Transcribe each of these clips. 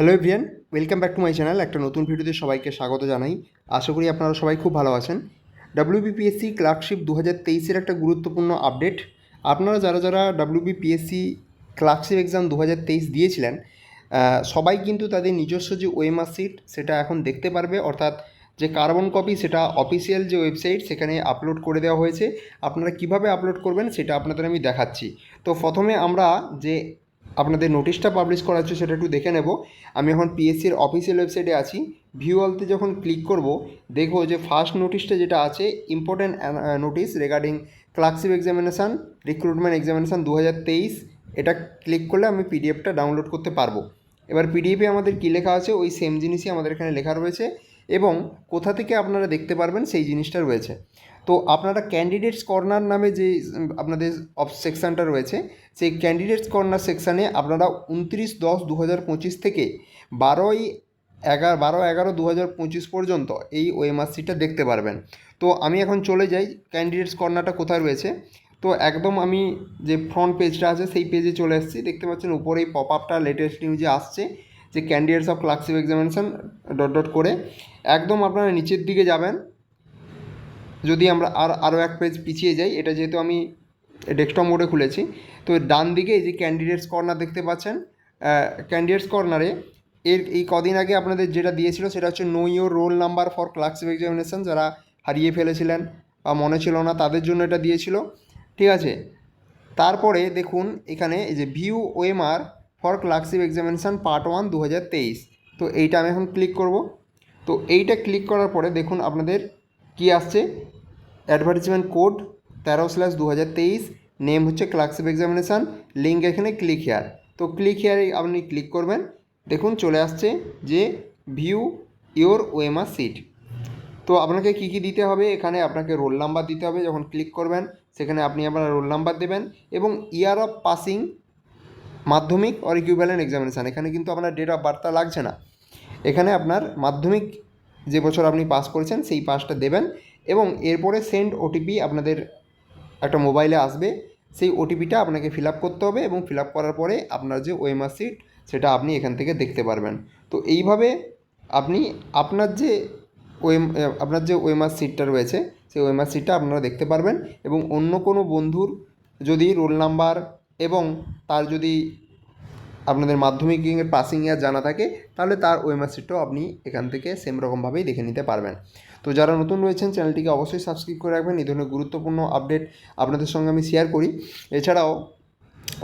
Hello everyone welcome back to my channel একটা নতুন ভিডিওতে সবাইকে স্বাগত জানাই। আশা করি আপনারা সবাই খুব ভালো আছেন। ডাব্লিউবিপিএসসি ক্লার্কশিপ দু হাজার তেইশের একটা গুরুত্বপূর্ণ আপডেট আপনারা যারা যারা ডাব্লিউবিপিএসসি ক্লার্কশিপ এক্সাম দু হাজার তেইশ দিয়েছিলেন সবাই কিন্তু তাদের নিজস্ব যে ওএমআর সিট সেটা এখন দেখতে পারবে। অর্থাৎ যে কার্বন কপি সেটা অফিসিয়াল যে ওয়েবসাইট সেখানে আপলোড করে দেওয়া হয়েছে। আপনারা কীভাবে আপলোড করবেন, সেটা আপনাদের আমি দেখাচ্ছি। তো প্রথমে আমরা যে আপনাদের নোটিশটা পাবলিশ করা হচ্ছে সেটা একটু দেখে নেব। আমি এখন পিএসসির অফিসিয়াল ওয়েবসাইটে আছি। ভিউ অলতে যখন ক্লিক করব, দেখব যে ফার্স্ট নোটিশটা যেটা আছে important notice regarding clerkship examination recruitment examination দু হাজার তেইশ, এটা ক্লিক করলে আমি পিডিএফটা ডাউনলোড করতে পারব। এবার পিডিএফে আমাদের কী লেখা আছে? ওই সেম জিনিসই আমাদের এখানে লেখা রয়েছে। এবং কোথা থেকে আপনারা দেখতে পারবেন সেই জিনিসটা রয়েছে। তো আপনারা ক্যান্ডিডেটস কর্নার নামে যে, আপনাদের অফ সেকশানটা রয়েছে, সেই ক্যান্ডিডেটস কর্নার সেকশানে আপনারা উনত্রিশ দশ দু হাজার পঁচিশ থেকে বারোই এগারো, বারো এগারো দু হাজার পঁচিশ পর্যন্ত এই ওএমআরসিটা দেখতে পারবেন। তো আমি এখন চলে যাই ক্যান্ডিডেটস কর্নারটা কোথায় রয়েছে। তো একদম আমি যে ফ্রন্ট পেজটা আছে, সেই পেজে চলে এসেছি। দেখতে পাচ্ছেন উপরেই পপ আপটা লেটেস্ট নিউজে আসছে। যে candidates of clerkship examination dot dot করে একদম আপনারা নিচের দিকে যাবেন। যদি আমরা আর আরও এক পেজ পিছিয়ে যাই, এটা যেহেতু আমি ডেস্কটপ মোডে খুলেছি, তো ডান দিকে এই যে ক্যান্ডিডেটস কর্নার দেখতে পাচ্ছেন ক্যান্ডিডেটস কর্নারে এর, এই কদিন আগে আপনাদের যেটা দিয়েছিল সেটা হচ্ছে know your roll number for clerkship examination যারা হারিয়ে ফেলেছিলেন বা মনে ছিল না, তাদের জন্য এটা দিয়েছিল। ঠিক আছে? তারপরে দেখুন, এখানে এই যে view OMR for clerkship examination part one দু হাজার তেইশ। তো এইটা আমি এখন ক্লিক করব। তো এইটা ক্লিক করার পরে দেখুন আপনাদের কি আসছে? অ্যাডভার্টিজমেন্ট কোড তেরো স্ল্যাশ দু হাজার তেইশ, নেম হচ্ছে ক্লার্কশিপ এক্সামিনেশান, লিঙ্ক এখানে ক্লিক হেয়ার। তো ক্লিক হেয়ারে আপনি ক্লিক করবেন। দেখুন চলে আসছে যে ভিউ ইওর ওএমআর সিট। তো আপনাকে কী কী দিতে হবে? এখানে আপনাকে রোল নাম্বার দিতে হবে যখন ক্লিক করবেন, সেখানে আপনি আপনার রোল নাম্বার দেবেন এবং year of passing Madhyamik or equivalent examination এখানে কিন্তু আপনার ডেট অফ বার্থটা লাগছে না। এখানে আপনার মাধ্যমিক যে বছর আপনি পাস করেছেন, সেই পাসটা দেবেন এবং এরপরে সেন্ড ওটিপি আপনাদের একটা মোবাইলে আসবে। সেই ওটিপিটা আপনাকে ফিল আপ করতে হবে এবং ফিল আপ করার পরে আপনার যে ওএমআর সিট সেটা আপনি এখান থেকে দেখতে পারবেন। তো এইভাবে আপনি আপনার যে ওয়েম আপনার যে ওএমআর সিটটা রয়েছে, সেই ওএমআর সিটটা আপনারা দেখতে পারবেন এবং অন্য কোনো বন্ধুর যদি রোল নাম্বার এবং তার যদি আপনাদের মাধ্যমিক মাধ্যমিকের পাসিং ইয়ার জানা থাকে, তাহলে তার ওএমআর সিটটাও আপনি এখান থেকে সেম রকমভাবেই দেখে নিতে পারবেন। তো যারা নতুন রয়েছেন, চ্যানেলটিকে অবশ্যই সাবস্ক্রাইব করে রাখবেন। এই ধরনের গুরুত্বপূর্ণ আপডেট আপনাদের সঙ্গে আমি শেয়ার করি। এছাড়াও,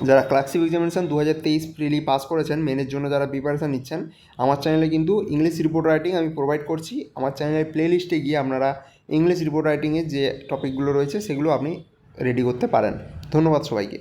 যারা ক্লার্কশিপ এক্সামিনেশন দু হাজার তেইশ প্রিলি পাস করেছেন মেনের জন্য যারা প্রিপারেশান নিচ্ছেন, আমার চ্যানেলে কিন্তু ইংলিশ রিপোর্ট রাইটিং আমি প্রোভাইড করছি। আমার চ্যানেলের প্লে লিস্টে গিয়ে আপনারা ইংলিশ রিপোর্ট রাইটিংয়ের যে টপিকগুলো রয়েছে, সেগুলো আপনি রেডি করতে পারেন। ধন্যবাদ সবাইকে।